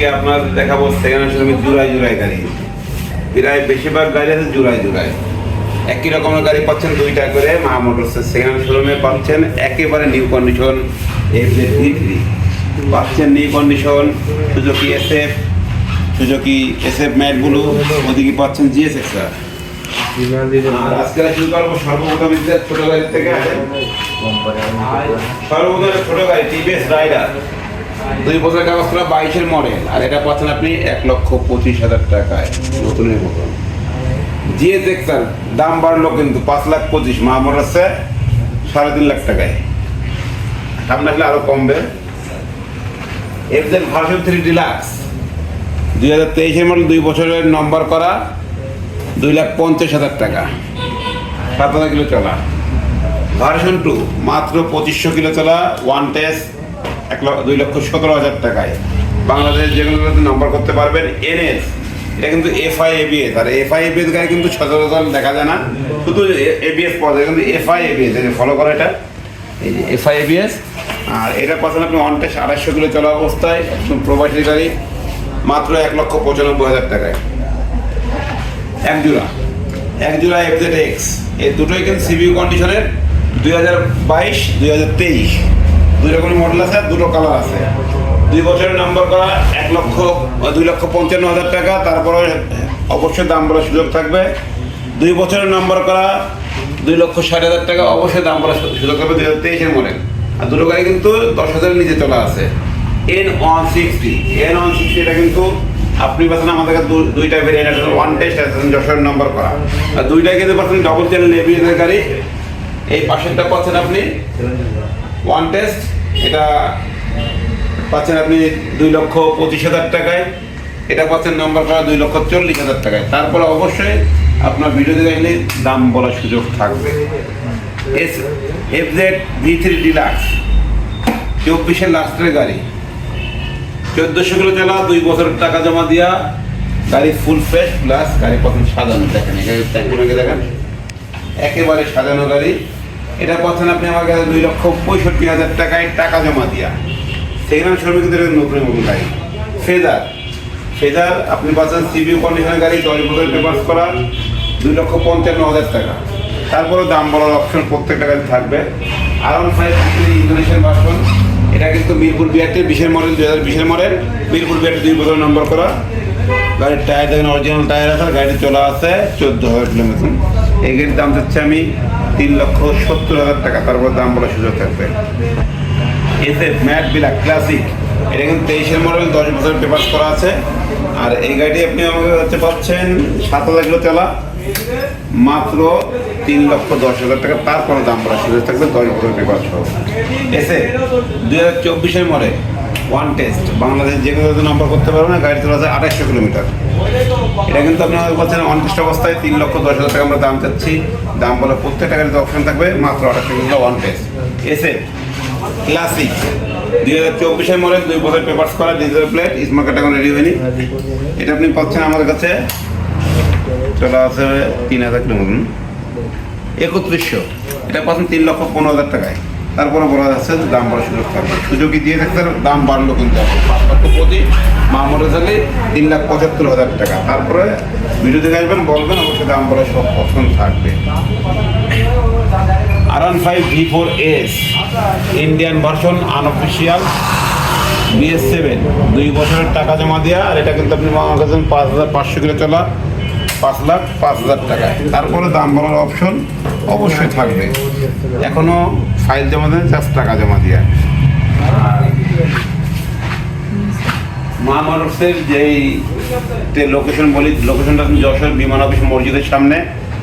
আজকে আপনার দেখাবো সেকেন্ড শোরুমে জুড়াই গাড়ি। প্রায় বেশিরভাগ গাড়ি আছে জুড়াই জুড়াই। একই রকমের গাড়ি পাচ্ছেন দুইটা করে, মা মোটরসের সেকেন্ড শোরুমে পাচ্ছেন একেবারে নিউ কন্ডিশন ভি থ্রি পাচ্ছেন new condition Suzuki SF Suzuki SF ম্যাটগুলো, ওদিকে পাচ্ছেন জিএস এক্সট্রা আর আজকে শুরু করব সর্বপ্রথম ছোট গাড়ি থেকে। সর্বপ্রথম ছোট গাড়ি টিভিএস রাইডার দুই বছর কাগজ করা বাইশের মডেল, আর এটা পাচ্ছেন আপনি এক লক্ষ পঁচিশ হাজার টাকায়, নতুনের মতন। জিএস এক্সার দাম বাড়লো কিন্তু পাঁচ লাখ পঁচিশ, মা মোটরসে সাড়ে তিন লাখ টাকায়। সামনে আসলে আরও কমবে। এফজেড ভার্সন থ্রি ডিলাক্স, দুই হাজার তেইশের মডেল, দুই বছরের নম্বর করা দুই লাখ পঞ্চাশ হাজার টাকা। সাত হাজার কিলো চলা। ভার্সন টু, মাত্র পঁচিশশো কিলো চলা, ওয়ান টেস্ট এক লক্ষ দুই লক্ষ সতেরো হাজার টাকায়। বাংলাদেশ যে কোনো জায়গাতে নম্বর করতে পারবেন, এনএস। এটা কিন্তু এফআই এবিএস আর এফআই এবিএস গাড়ি কিন্তু সচরাচর দেখা যায় না। শুধু এবিএস পাওয়া যায়, কিন্তু এফআই এবিএস ফলো করা এটা। এই যে এফআই এবিএস আর এটা পাচ্ছেন আপনি টেস্ট আড়াইশো কিলো চলা অবস্থায়, একদম প্রবাসী গাড়ি, মাত্র এক লক্ষ পঁচানব্বই হাজার টাকায়। এক জোড়া। এক জোড়া এফজেড এক্স এই দুটোই কিন্তু সিবিউ কন্ডিশনের দুই হাজার বাইশ, দুই হাজার তেইশ। দুই রকমের মডেল আছে, দুটো কালার আছে। দুই বছরের নাম্বার করা, এক লক্ষ দুই লক্ষ পঞ্চান্ন হাজার টাকা, তারপরে অবশ্যই দাম বলার সুযোগ থাকবে। দুই বছরের নাম্বার করা, দুই লক্ষ ষাট হাজার টাকা, অবশ্যই দাম বলার সুযোগ থাকবে দুই হাজার তেইশের মডেল আর দুটো গাড়ি কিন্তু দশ হাজারের নিচে চলা আছে। N one sixty N one sixty এটা কিন্তু আপনি পাচ্ছেন আমাদের কাছে দুইটা ভেরিয়েন্ট আছে ওয়ান টেস্ট আছে যশোরের নম্বর করা। আর দুইটাই কিন্তু পাচ্ছেন ডবল চ্যানেল এবিএসের গাড়ি। এই পাশেরটা পাচ্ছেন আপনি ওয়ান টেস্ট এটা পাচ্ছেন আপনি দুই লক্ষ পঁচিশ হাজার টাকায়। এটা পাচ্ছেন নম্বর করা দুই লক্ষ চল্লিশ হাজার টাকায়। তারপরে অবশ্যই আপনার ভিডিওতে দেখলে দাম বলার সুযোগ থাকবে। S F Z V three deluxe চব্বিশের লাস্টের গাড়ি। চোদ্দোশো কিলো চালা, দুই বছরের টাকা জমা দিয়া, গাড়ি ফুল ফ্রেশ প্লাস গাড়ি প্রথম সাজানো। দেখেন, এখানে দেখেন। একেবারে সাজানো গাড়ি। এটা পাচ্ছেন আপনি আমার কাছে দুই লক্ষ পঁয়ষট্টি হাজার টাকায় টাকা জমা দিয়া। সেখানে শ্রমিক কিন্তু এটা নতুন নতুন গাড়ি। ফেজার ফেজার আপনি পাচ্ছেন সিবিউ কন্ডিশনের গাড়ি, দশ বছরের পেপার্স করা, দুই লক্ষ পঞ্চান্ন হাজার টাকা। তারপরে দাম বলার অপশন প্রত্যেকটা গাড়ি থাকবে। R one five Indonesian version এটা কিন্তু মিরপুর বিআরটি বিশের মডেল দুই হাজার বিশের মডেল মিরপুর বিআরটি দুই বছর নম্বর করা। গাড়ির টায়ার দেখেন অরিজিনাল টায়ার আছে আর গাড়ি চলা আছে চোদ্দ হাজার কিলোমিটার। এই গাড়ির দাম যাচ্ছে আমি তিন লক্ষ সত্তর হাজার টাকা, তারপর দাম বলার সুযোগ থাকবে। এসে ম্যাট বিলাক, ক্লাসিক, এটা কিন্তু তেইশের মডেল, দশ বছর পেপার করা আছে। আর এই গাড়িটি আপনি আমাকে হচ্ছে পাচ্ছেন সাত হাজার কিলো তেলা, মাত্র তিন লক্ষ দশ হাজার টাকা, তারপরে দাম বলার সুযোগ থাকবে, দশ বছর পেপার সহ। এসে দুই হাজার চব্বিশের মডেল, ওয়ান টেস্ট বাংলাদেশ যে কোনো নম্বর করতে পারবে না গাড়ি চলা আছে আঠাশশো কিলোমিটার। এটা কিন্তু আপনারা বলছেন ওয়ান টেস্ট অবস্থায় তিন লক্ষ দশ হাজার টাকা আমরা দাম চাচ্ছি। দাম বলে প্রত্যেকটা গাড়িতে অপশন থাকবে, মাত্র আঠাশশো কিলোমিটার ওয়ান টেস্ট এসে ক্লাসিক দুই হাজার চব্বিশের মডেল, দুই বছর পেপার্স করা ডিজিটাল প্লেট স্মার্ট কার্ড এখন রেডি হয়নি। এটা আপনি পাচ্ছেন আমার কাছে, চলা আছে তিন হাজার কিলোমিটার। একত্রিশশো। এটা পাচ্ছেন তিন লক্ষ পনেরো হাজার টাকায়। তারপরে বলা যাচ্ছে দাম বাড়ার সুযোগ থাকবে। সুযোগই দিয়ে থাকতে দাম বাড়লো কিন্তু। পাঁচ লক্ষ প্রতি মামুর চালে তিন লাখ পঁচাত্তর হাজার টাকা। তারপরে দেখে আসবেন বলবেন, অবশ্যই দাম বাড়ার সব অপশন থাকবে। R one five V four S, Indian version unofficial BS seven. দুই বছরের টাকা জমা দেওয়া আর এটা কিন্তু আপনি আমার কাছে পাঁচ হাজার পাঁচশো কিলো চলা, পাঁচ লাখ পাঁচ হাজার টাকা তারপরে দাম বাড়ার অপশন অবশ্যই থাকবে। এখনও ফাইল জমা দেন, জাস্ট টাকা জমা দেওয়া মা মানুষের যেই লোকেশন বলি লোকেশনটা যশোর বিমান অফিস মসজিদের সামনে।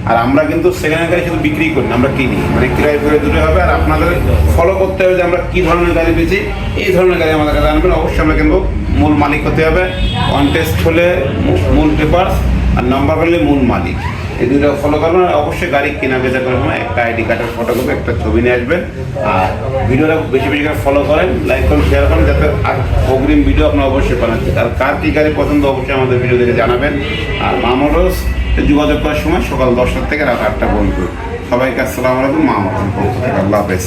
আর আমরা কিন্তু সেখানে গাড়ি শুধু বিক্রি করি না, আমরা কিনি। মানে ক্রয় করে দুটো হবে, আর আপনাদের ফলো করতে হবে যে আমরা কী ধরনের গাড়ি বেছি এই ধরনের গাড়ি আমাদের কাছে আনবেন, অবশ্যই আমরা কিন্তু মূল মালিক হতে হবে। কন্টেস্ট হলে মূল পেপার আর নাম্বার হলে মূল মালিক। এই দুটো ফলো করবেন আর অবশ্যই গাড়ি কেনা বেচা করবেন না একটা আইডি কার্ডের ফটো করবে একটা ছবি নিয়ে আসবেন। আর ভিডিওটা বেশি বেশি করে ফলো করেন লাইক করুন শেয়ার করেন, যাতে আর অগ্রিম ভিডিও আপনার অবশ্যই পান। আর কার কী গাড়ি পছন্দ অবশ্যই আমাদের ভিডিও দেখে জানাবেন। আর মামরস যোগাযোগ করার সময় সকাল দশটার থেকে রাত আটটা পর্যন্ত। সবাইকে আসসালামু আলাইকুম মামরস আল্লাহ হাফেজ।